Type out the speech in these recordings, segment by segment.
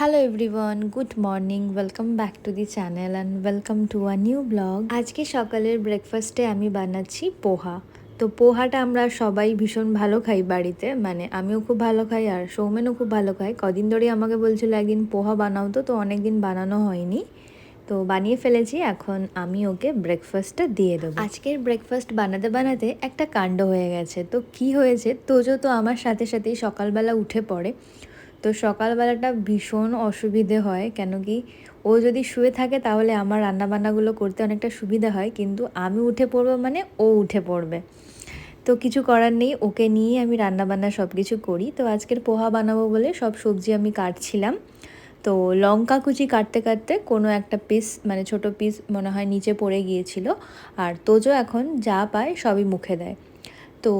Hello everyone good morning welcome back to the channel and welcome to a new blog আজকে সকালের ব্রেকফাস্টে আমি বানাচ্ছি পোহা। তো পোহাটা আমরা সবাই ভীষণ ভালো খাই বাড়িতে মানে আমিও খুব ভালো খাই আর সৌমেনও খুব ভালো খাই কদিন ধরেই আমাকে বলছিল একদিন পোহা বানাও তো তো অনেক দিন বানানো হয়নি। তো বানিয়ে ফেলেছি, এখন আমি ওকে ব্রেকফাস্টটা দিয়ে দেবো। আজকের ব্রেকফাস্ট বানাতে বানাতে একটা কাণ্ড হয়ে গেছে। তো কি হয়েছে? তোজো তো আমার সাথে সাথেই সকালবেলা উঠে পড়ে। তো সকালবেলাটা ভীষণ অসুবিধে হয়। কেন কি ও যদি শুয়ে থাকে তাহলে আমার রান্নাবান্নাগুলো করতে অনেকটা সুবিধা হয়, কিন্তু আমি উঠে পড়ব মানে ও উঠে পড়বে। তো কিছু করার নেই, ওকে নিয়ে আমি রান্নাবান্না সব কিছু করি। তো আজকের পোহা বানাবো বলে সব সবজি আমি কাটছিলাম। তো লঙ্কা কুচি কাটতে কাটতে কোনো একটা পিস মানে ছোট পিস মনে হয় নিচে পড়ে গিয়েছিল। আর তোজো এখন যা পায় সবই মুখে দেয়। তো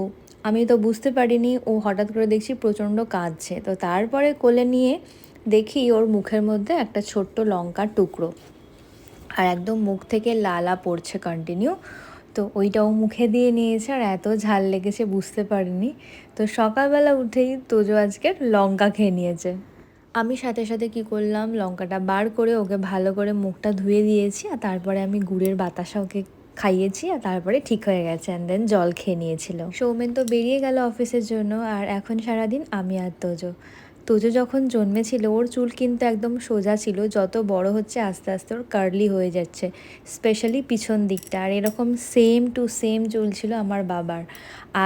আমি তো বুঝতে পারিনি, ও হঠাৎ করে দেখছি প্রচণ্ড কাঁদছে। তো তারপরে কোলে নিয়ে দেখি ওর মুখের মধ্যে একটা ছোট্ট লঙ্কার টুকরো। আর একদম মুখ থেকে লালা পড়ছে কন্টিনিউ তো ওইটাও মুখে দিয়ে নিয়েছে আর এত ঝাল লেগেছে বুঝতে পারিনি। তো সকালবেলা উঠেই তোজো আজকের লঙ্কা খেয়ে নিয়েছে। আমি সাথে সাথে কি করলাম, লঙ্কাটা বার করে ওকে ভালো করে মুখটা ধুয়ে দিয়েছি আর তারপরে আমি গুড়ের বাতাসা ওকে খাইয়েছি আর তারপরে ঠিক হয়ে গেছে অ্যান্ড দেন জল খেয়ে নিয়েছিল। সৌমেন তো বেরিয়ে গেল অফিসের জন্য আর এখন সারাদিন আমি আর তোজো। তোজো যখন জন্মেছিল, ওর চুল কিন্তু একদম সোজা ছিল, যত বড় হচ্ছে আস্তে আস্তে ওর কার্লি হয়ে যাচ্ছে স্পেশালি পিছন দিকটা। আর এরকম সেম টু সেম চুল ছিল আমার বাবার।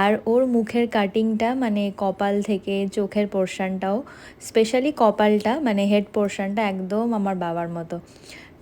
আর ওর মুখের কাটিংটা মানে কপাল থেকে চোখের পোর্শনটাও স্পেশালি কপালটা মানে হেড পোর্শনটা একদম আমার বাবার মতো।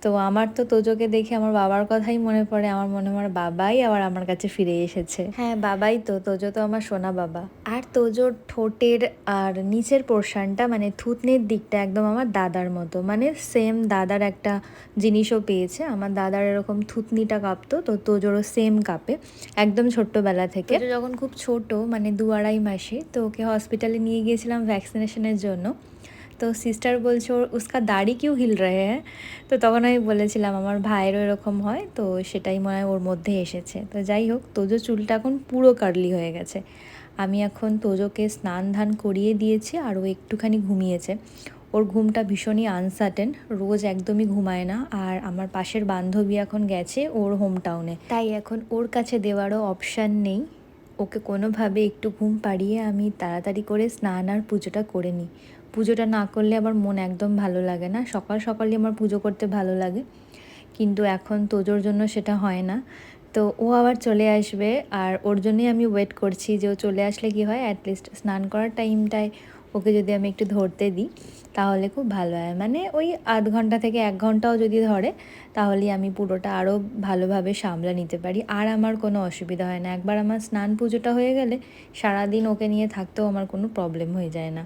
তো আমার তো তোজোকে দেখে আমার বাবার কথাই মনে পড়ে। আমার মনে হয় আমার বাবাই আবার আমার কাছে ফিরে এসেছে। হ্যাঁ বাবাই তো। তোজো তো আমার সোনা বাবা। আর তোজোর ঠোঁটের আর নিচের পোর্শনটা মানে থুতনির দিকটা একদম আমার দাদার মতো। মানে সেম দাদার একটা জিনিসও পেয়েছে। আমার দাদার এরকম থুতনিটা কাঁপতো তো তোজোরও সেম কাঁপে একদম ছোট্টবেলা থেকে। যখন খুব ছোট মানে দু আড়াই মাসে তো ওকে হসপিটালে নিয়ে গিয়েছিলাম ভ্যাকসিনেশনের জন্য। তো সিস্টার বলছে, ওর, উসকা দাড়ি কিউ হিল রহে হ্যাঁ তো তখন আমি বলেছিলাম, আমার ভাইয়েরও এরকম হয়। তো সেটাই মনে হয় ওর মধ্যে এসেছে। তো যাই হোক, তোজো চুলটা এখন পুরো কার্লি হয়ে গেছে। আমি এখন তোজোকে স্নান ধান করিয়ে দিয়েছি আর ও একটুখানি ঘুমিয়েছে। ওর ঘুমটা ভীষণই আনসার্টেন রোজ একদমই ঘুমায় না। আর আমার পাশের বান্ধবী এখন গেছে ওর হোম টাউনে তাই এখন ওর কাছে দেওয়ারও অপশান নেই। ওকে কোনোভাবে একটু ঘুম পাড়িয়ে আমি তাড়াতাড়ি করে স্নান আর পুজোটা করে নিই। পুজোটা না করলে আমার মন একদম ভালো লাগে না। সকাল সকালই আমার পুজো করতে ভালো লাগে। কিন্তু এখন তোজোর জন্য সেটা হয় না। তো ও আবার চলে আসবে আর ওর জন্যই আমি ওয়েট করছি যে ও চলে আসলে কি হয় অ্যাটলিস্ট স্নান করার টাইমটায় ওকে যদি আমি একটু ধরতে দিই, তাহলে খুব ভালো হয়। মানে ওই আধ ঘণ্টা থেকে এক ঘন্টাও যদি ধরে তাহলে আমি পুরোটা আরও ভালোভাবে সামলা নিতে পারি। আর আমার কোনো অসুবিধা হয় না। একবার আমার স্নান পুজোটা হয়ে গেলে সারাদিন ওকে নিয়ে থাকতেও আমার কোনো প্রবলেম হয়ে যায় না।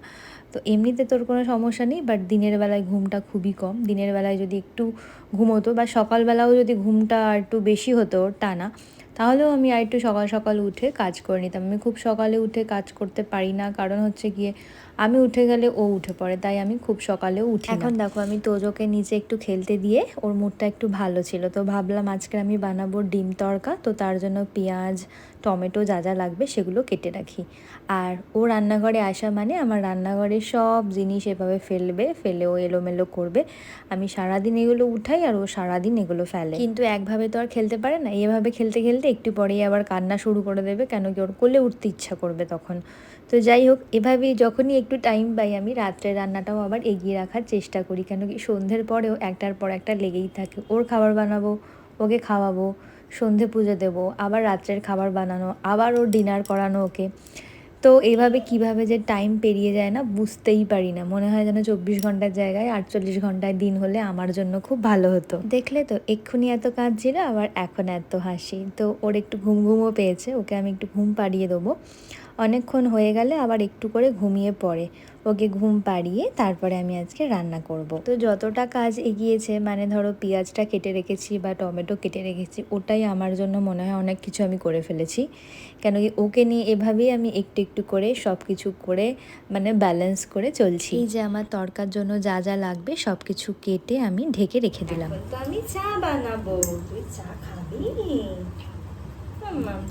তো এমনিতে তোর কোনো সমস্যা নেই বাট দিনের বেলায় ঘুমটা খুবই কম। দিনের বেলায় যদি একটু ঘুমোতো, বা সকালবেলাও যদি ঘুমটা আর একটু বেশি হতো টানা তাহলেও আমি আর একটু সকাল সকাল উঠে কাজ করে নিতাম। আমি খুব সকালে উঠে কাজ করতে পারি না, কারণ হচ্ছে গিয়ে আমি উঠে গেলে ও উঠে পড়ে, তাই আমি খুব সকালেও উঠি এখন দেখো, আমি তোজোকে নিচে একটু খেলতে দিয়ে ওর মুডটা একটু ভালো ছিল, তো ভাবলাম আজকে আমি বানাবো ডিম তড়কা তো তার জন্য পেঁয়াজ টমেটো যা যা লাগবে সেগুলো কেটে রাখি। আর ও রান্নাঘরে আসা মানে আমার রান্নাঘরে সব জিনিস এভাবে ফেলবে, ফেলে ও এলোমেলো করবে। আমি সারাদিন এগুলো উঠাই আর ও সারাদিন এগুলো ফেলে। কিন্তু একভাবে তো আর খেলতে পারে না। এভাবে খেলতে খেলতে একটু পরেই আবার কান্না শুরু করে দেবে কেন কি ওর কোলে উঠতে ইচ্ছা করবে তখন। তো যাই হোক, এভাবেই যখনই একটু টাইম পাই আমি রাত্রে রান্নাটাও আবার এগিয়ে রাখার চেষ্টা করি। কেন কি সন্ধ্যের পরেও একটার পর একটা লেগেই থাকে। ওর খাবার বানাবো, ওকে খাওয়াবো। সন্ধে পুজো দেবো, আবার রাত্রের খাবার বানানো, আবার ওর ডিনার করানো ওকে। তো এভাবে কীভাবে যে টাইম পেরিয়ে যায় না বুঝতেই পারি না। মনে হয় যেন চব্বিশ ঘণ্টার জায়গায় আটচল্লিশ ঘন্টায় দিন হলে আমার জন্য খুব ভালো হতো। দেখলে তো, এক্ষুনি এত কাঁদছিল, আবার এখন এত হাসি। তো ওর একটু ঘুম ঘুমও পেয়েছে, ওকে আমি একটু ঘুম পাড়িয়ে দেবো। অনেকক্ষণ হয়ে গেলে আবার একটু করে ঘুমিয়ে পড়ে। ওকে ঘুম পাড়িয়ে তারপরে আমি আজকে রান্না করব। তো যতটা কাজ এগিয়েছে মানে ধরো পেঁয়াজটা কেটে রেখেছি বা টমেটো কেটে রেখেছি, ওটাই আমার জন্য মনে হয় অনেক কিছু আমি করে ফেলেছি। কেন কি ওকে নিয়ে এভাবেই আমি একটু একটু করে সব কিছু করে মানে ব্যালেন্স করে চলছি। যে আমার তরকার জন্য যা যা লাগবে সব কিছু কেটে আমি ঢেকে রেখে দিলাম। তো আমি চা বানাবো। তুই চা খাবি?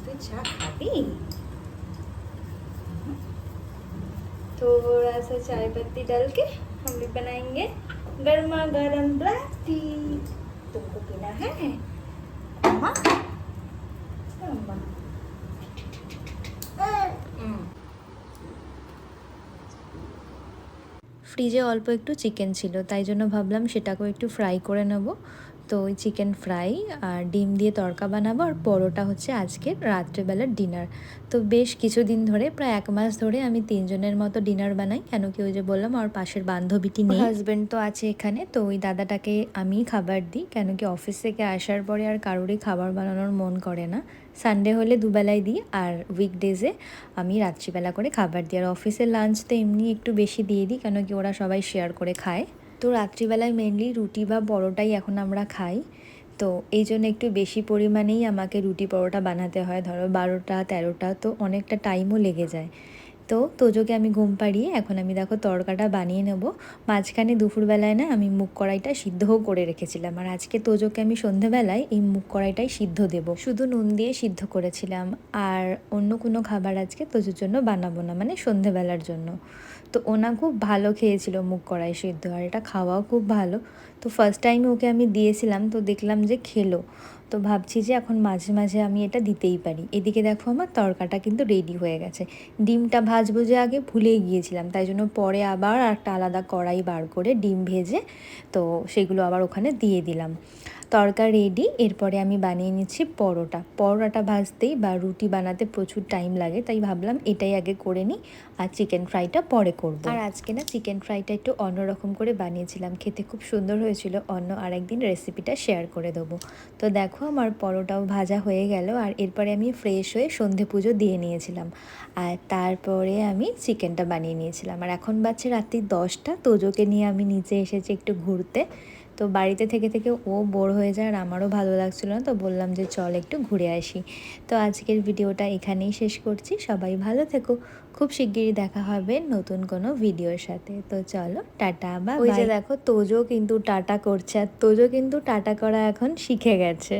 তুই চা খাবি? थोड़ा सा चाय पत्ती डाल के हम भी बनाएंगे गर्मा गर्म ब्लैक टी तुमको पीना है अम्मा अम्मा हम्म, ফ্রিজে অল্প একটু চিকেন ছিল তাই জন্য ভাবলাম সেটাকেও একটু ফ্রাই করে নেব তো ওই চিকেন ফ্রাই আর ডিম দিয়ে তড়কা বানাবো আর পরোটা হচ্ছে আজকের রাত্রেবেলার ডিনার। তো বেশ কিছুদিন ধরে প্রায় এক মাস ধরে আমি তিনজনের মতো ডিনার বানাই কেন কি ওই যে বললাম আমার পাশের বান্ধবীটি নেই। হাজব্যান্ড তো আছে এখানে তো ওই দাদাটাকে আমি খাবার দিই কেন কি অফিস থেকে আসার পরে আর কারোরই খাবার বানানোর মন করে না। সানডে হলে দুবেলায় দিই আর উইকডেজে আমি রাত্রিবেলা করে খাবার দিই। আর অফিসের লাঞ্চ তো এমনি একটু বেশি দিয়ে দিই কেন কি ওরা সবাই শেয়ার করে খায়। তো রাত্রিবেলায় মেনলি রুটি বা পরোটাই এখন আমরা খাই। তো এই জন্য একটু বেশি পরিমাণেই আমাকে রুটি পরোটা বানাতে হয়। ধরো বারোটা, তেরোটা তো অনেকটা টাইমও লেগে যায়। তো তোজোকে আমি ঘুম পাড়িয়ে এখন আমি দেখো তড়কাটা বানিয়ে নেব। মাঝখানে দুপুরবেলায় না আমি মুগ কড়াইটা সিদ্ধও করে রেখেছিলাম। আর আজকে তোজোকে আমি সন্ধেবেলায় এই মুগ কড়াইটাই সিদ্ধ দেব। শুধু নুন দিয়ে সিদ্ধ করেছিলাম। আর অন্য কোনো খাবার আজকে তোজোর জন্য বানাবো না মানে সন্ধেবেলার জন্য। তো ওনা খুব ভালো খেয়েছিল মুগ কড়াই সিদ্ধ, আর এটা খাওয়াও খুব ভালো। তো ফার্স্ট টাইম ওকে আমি দিয়েছিলাম, তো দেখলাম যে খেলো। তো ভাবছি যে এখন মাঝে মাঝে আমি এটা দিতেই পারি। এদিকে দেখো আমার তরকাটা কিন্তু রেডি হয়ে গেছে। ডিমটা ভাজবো যে আগে ভুলেই গিয়েছিলাম, তাই জন্য পরে আবার একটা আলাদা কড়াই বার করে ডিম ভেজে তো সেগুলো আবার ওখানে দিয়ে দিলাম। তরকা রেডি এরপরে আমি বানিয়ে নিচ্ছি পরোটা। পরোটাটা ভাজতেই বা রুটি বানাতে প্রচুর টাইম লাগে, তাই ভাবলাম এটাই আগে করে নিই আর চিকেন ফ্রাইটা পরে করব। আর আজকে না চিকেন ফ্রাইটা একটু অন্যরকম করে বানিয়েছিলাম, খেতে খুব সুন্দর হয়েছিল, অন্য আরেকদিন রেসিপিটা শেয়ার করে দেবো। তো দেখো আমার পরোটাও ভাজা হয়ে গেল, আর এরপরে আমি ফ্রেশ হয়ে সন্ধে পুজো দিয়ে নিয়েছিলাম, আর তারপরে আমি চিকেনটা বানিয়ে নিয়েছিলাম। আর এখন বাচ্চা রাত্রি দশটা, তোজোকে নিয়ে আমি নিচে এসেছি একটু ঘুরতে। তো বাড়িতে থেকে থেকে ও বোর হয়ে যায় আর আমারও ভালো লাগছিল না তো বললাম যে চল একটু ঘুরে আসি। তো আজকের ভিডিওটা এখানেই শেষ করছি সবাই ভালো থেকো খুব শিগগিরই দেখা হবে নতুন কোনো ভিডিওর সাথে। তো চলো টাটা বা ওই যে দেখো তোজো কিন্তু টাটা করছে আর তোজো কিন্তু টাটা করা এখন শিখে গেছে।